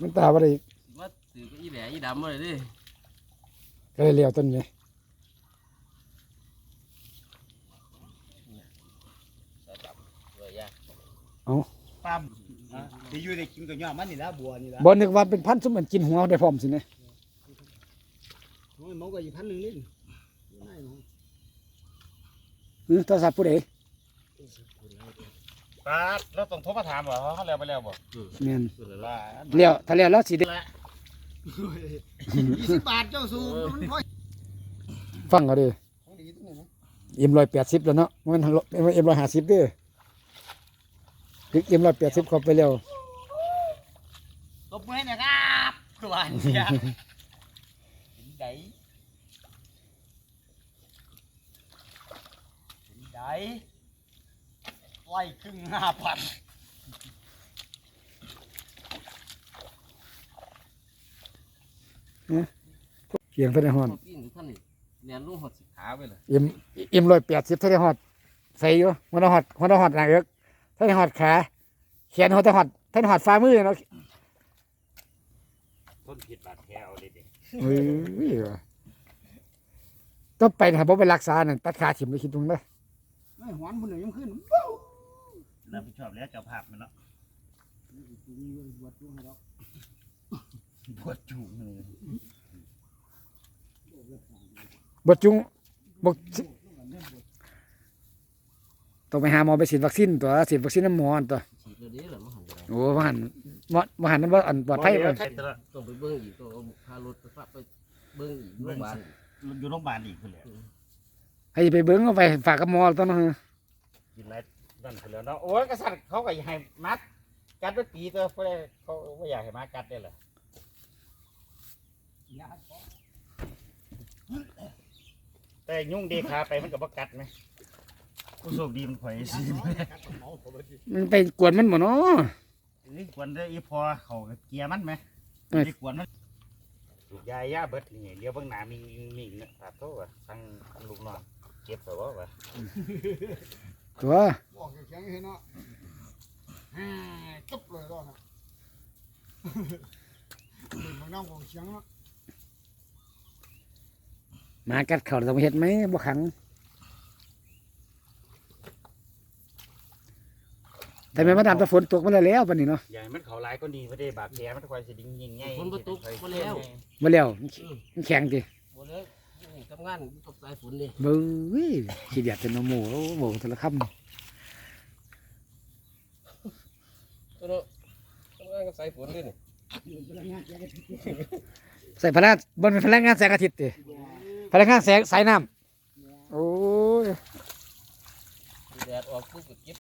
มันตาบ่ได้อีกมาถือกับอีแหล่อีดำมาเลยดิก็เลยเลี้ยวต้นนี้ใส่ดำเลยยากปั๊มที่อยู่ในกินกับย่อมันนี่ละบัวนี่ละบ่นึกว่าเป็นพันธุ์ซุมมันกินหัวได้พร้อมสิเนี่ยโอ้ยมันก็อยู่พันหนึ่งนี่อยู่ไหนเนาะอือโทรศัพท์ผู้ใด ปาดแล้วต้องโทรมาถามว่าเขาแล้วไปแล้วบ่แม่นสุดแล้วว่าเลี้ยวถ้าเลี้ยวแล้วสิได้ยี่สิบบาทเจ้าสูบมันค่อยฟังเอาเด้อของดีตรงนี้นะเอ็มร้อยแปดสิบแล้วเนาะมันเอ็มร้อยห้าสิบเด้อถึงเอ็มร้อยแปดสิบเข้าไปแล้วตบมือให้หนะครับตัวเนี่ยเห็นไดเห็น ไดไล่ครึ่งห้าพันเกียงเท่าไดฮอดปีนท่านนี่เรียนรู้หดสิขาไปเลยเอ็มเอ็มร้อยแปดสิบเท่าไดฮอดใส่อยู่มันฮอดมันฮอดหน้าเอิกเท่าไดฮอดขาแขนฮอดแต่ฮอดเท่าไดฮอดฝ่ามือเนาะทนผิดบาดแผลเอาเลยเด็เฮ้ยว่ะต้องไปนะครับบ่ไปรักษานั่นตัดขาถิ่มเลยคิดตรงนั้นไม่หวานพุ่นเลยยังขึ้น รับผิดชอบแล้วเจ้าภาพมันเนาะปวดจุกเลยบดจุงบดต้องไปหาหมอไปฉีดวัคซีนตัวฉีดวัคซีนน้ำหมออันตัวฉีดเลยดิเหรอมาหันกันโอ้มาหันมามาหันนั้นว่าอันปลอดภัยเลเลยยต้องไปเบิ้งอีกต้องเอาพารถไปฝากไปเบิ้งอีกโรงพยาบาลอยู่โรงพยาบาลอีกคนเลยให้ไปเบิ้งเอาไปฝากกับหมอตอนนั้นกินไร นั่นคนแล้วเนาะโอ้ยกษัตริย์เขาก็อยากให้มัด กัดไปปีตัวเขาเลยเขาไม่อยากให้มากัดได้เหรอแต่ยุ่งดีขาไปมันกับกัดไหมกูโชคดีมันข่อยสิมันไปกวนมันหมดเนาะนี่กวนได้อีพอเขาก็เกียร์มันไหมเอ้ยไม่กวนมันยายย่าเบิดนี่เดี๋ยวเบิ่งหน้ามีมีเนะตัดโต้อะทั้งลูกน้องเก็บเถอะวะ ตัวบอกแข็งๆให้เนาะฮ่าตุ๊บเลยรอดนะเป็นบางน้ำของเสียงเนาะหมากัดเข่าต้องเฮ็ดไหมบ่ขัง แต่แม่มาดามตะฝนตกมาแล้วแล้วปานนี้เนาะใหญ่มันเขาหลายก็ดีไม่ได้บาดแผลมันคอยสิดิ้งยิงง่ายฝนประตูมาแล้วมาแล้วมันแข็งติหมดเลยนี่ทำงานกับสายฝนนี่เบ้ยขี้เดียดเป็นหมูโอ้โหแต่ละคตัวเนาะทำงานกับสายฝนนี่นี่ำใส่พลังบนเป็นพลังงานแสงอาทิตย์ติพลังงานแสงสายน้ำโอ้ยแดดออกปุ๊บก็เก็บ